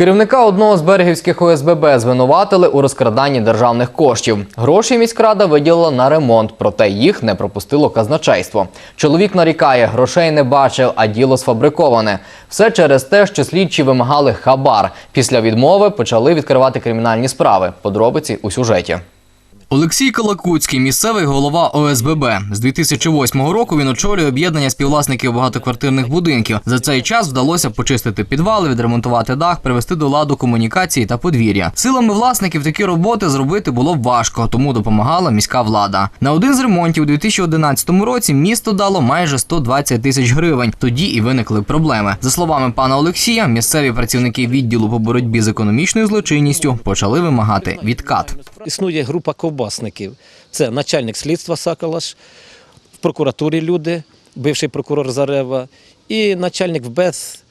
Керівника одного з берегівських ОСББ звинуватили у розкраданні державних коштів. Гроші міськрада виділила на ремонт, проте їх не пропустило казначейство. Чоловік нарікає, грошей не бачив, а діло сфабриковане. Все через те, що слідчі вимагали хабар. Після відмови почали відкривати кримінальні справи. Подробиці у сюжеті. Олексій Колокуцький, місцевий голова ОСББ. З 2008 року він очолює об'єднання співвласників багатоквартирних будинків. За цей час вдалося почистити підвали, відремонтувати дах, привести до ладу комунікації та подвір'я. Силами власників такі роботи зробити було важко, тому допомагала міська влада. На один з ремонтів у 2011 році місто дало майже 120 тисяч гривень. Тоді і виникли проблеми. За словами пана Олексія, місцеві працівники відділу по боротьбі з економічною злочинністю почали вимагати відкат. Існує група ковбасників. Це начальник слідства Сакалаш, в прокуратурі люди, бивший прокурор Зарева, і начальник ВБЕС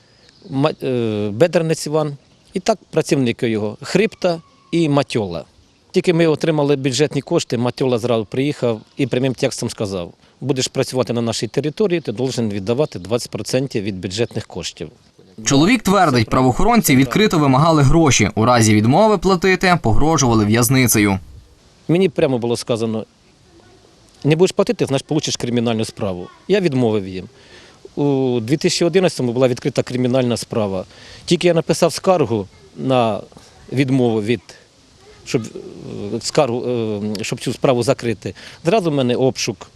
е, Бедернець Іван, і так працівники його Хрипта і Матьола. Тільки ми отримали бюджетні кошти, Матьола зразу приїхав і прямим текстом сказав: будеш працювати на нашій території, ти должен віддавати 20% від бюджетних коштів. Чоловік твердить, правоохоронці відкрито вимагали гроші. У разі відмови платити погрожували в'язницею. Мені прямо було сказано: не будеш платити, значить получиш кримінальну справу. Я відмовив їм. У 2011-му була відкрита кримінальна справа. Тільки я написав скаргу на відмову від, щоб, е, скаргу, е, щоб цю справу закрити. Зразу в мене обшук.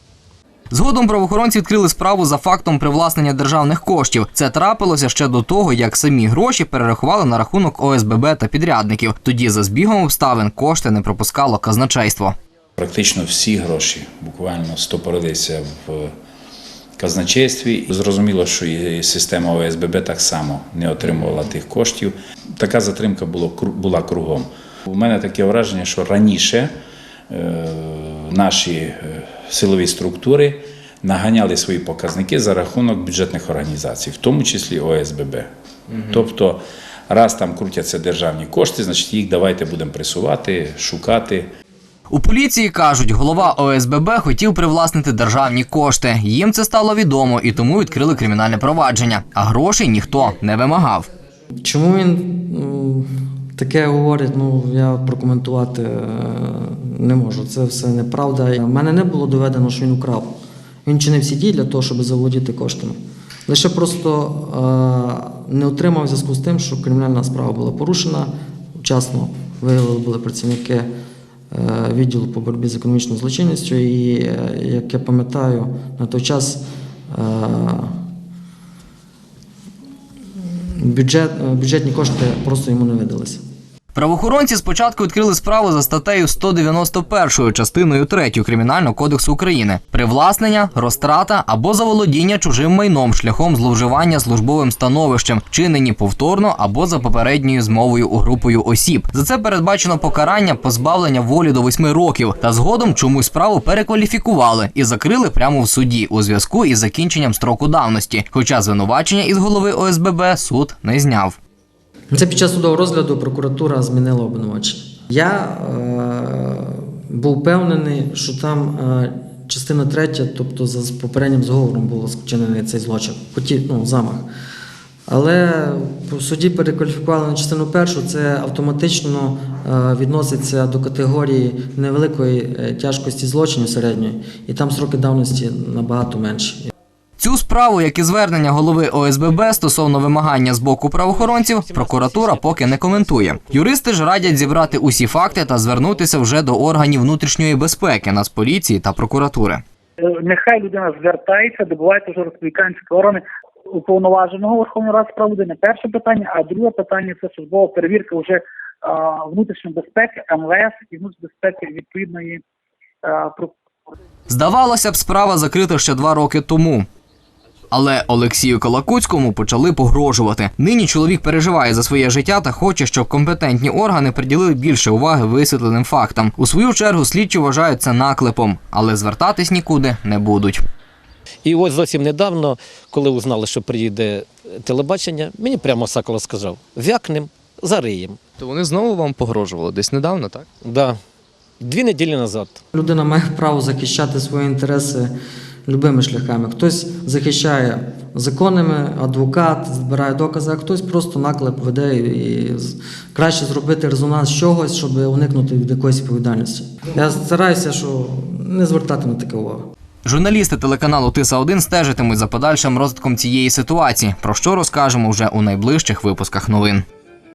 Згодом правоохоронці відкрили справу за фактом привласнення державних коштів. Це трапилося ще до того, як самі гроші перерахували на рахунок ОСББ та підрядників. Тоді за збігом обставин кошти не пропускало казначейство. Практично всі гроші буквально стопорилися в казначействі. Зрозуміло, що і система ОСББ так само не отримувала тих коштів. Така затримка була кругом. У мене таке враження, що раніше е, наші е, силові структури наганяли свої показники за рахунок бюджетних організацій, в тому числі ОСББ. Тобто, раз там крутяться державні кошти, значить їх давайте будемо пресувати, шукати. У поліції кажуть, голова ОСББ хотів привласнити державні кошти. Їм це стало відомо і тому відкрили кримінальне провадження. А грошей ніхто не вимагав. Чому він таке говорить, ну я прокоментувати е, не можу. Це все неправда. У мене не було доведено, що він украв. Він чинив всі дії для того, щоб заволодіти коштами. Лише просто е, не отримав зв'язку з тим, що кримінальна справа була порушена. Вчасно виявили були працівники е, відділу по боротьбі з економічною злочинністю. І, е, як я пам'ятаю, на той час е, бюджет, е, бюджетні кошти просто йому не видалися. Правоохоронці спочатку відкрили справу за статтею 191 частиною 3 Кримінального кодексу України привласнення, розтрата або заволодіння чужим майном шляхом зловживання службовим становищем, вчинені повторно або за попередньою змовою у групою осіб. За це передбачено покарання позбавлення волі до 8 років. Та згодом чомусь справу перекваліфікували і закрили прямо в суді у зв'язку із закінченням строку давності. Хоча звинувачення із голови ОСББ суд не зняв. Це під час судового розгляду прокуратура змінила обвинувачення. Я е, був впевнений, що там е, частина третя, тобто за попереднім зговором було вчинений цей злочин, поті, ну, замах. Але по суді перекваліфікували на частину першу, це автоматично е, відноситься до категорії невеликої е, тяжкості злочинів середньої, і там сроки давності набагато менші. Цю справу, як і звернення голови ОСББ стосовно вимагання з боку правоохоронців, прокуратура поки не коментує. Юристи ж радять зібрати усі факти та звернутися вже до органів внутрішньої безпеки, Нацполіції та прокуратури. Е, Нехай людина звертається, добувається вже республіканські органи уповноваженого Верховної Ради з прав людини. Перше питання, а друге питання це службова перевірка вже внутрішньої безпеки, МВС і внутрішньої безпеки відповідної прокуратури. Здавалося б, справа закрита ще два роки тому. Але Олексію Колокуцькому почали погрожувати. Нині чоловік переживає за своє життя та хоче, щоб компетентні органи приділили більше уваги висвітленим фактам. У свою чергу слідчі вважають це наклепом, але звертатись нікуди не будуть. І ось зовсім недавно, коли узнали, що приїде телебачення, мені прямо Сакало сказав: вякнем, зариєм. То вони знову вам погрожували десь недавно, так? Да. Дві неділі назад. Людина має право захищати свої інтереси любими шляхами. Хтось захищає законними, адвокат збирає докази, а хтось просто наклеп веде і краще зробити резонанс чогось, щоб уникнути від якоїсь відповідальності. Я стараюся, що не звертати на таке увагу. Журналісти телеканалу Тиса 1 стежитимуть за подальшим розвитком цієї ситуації, про що розкажемо вже у найближчих випусках новин.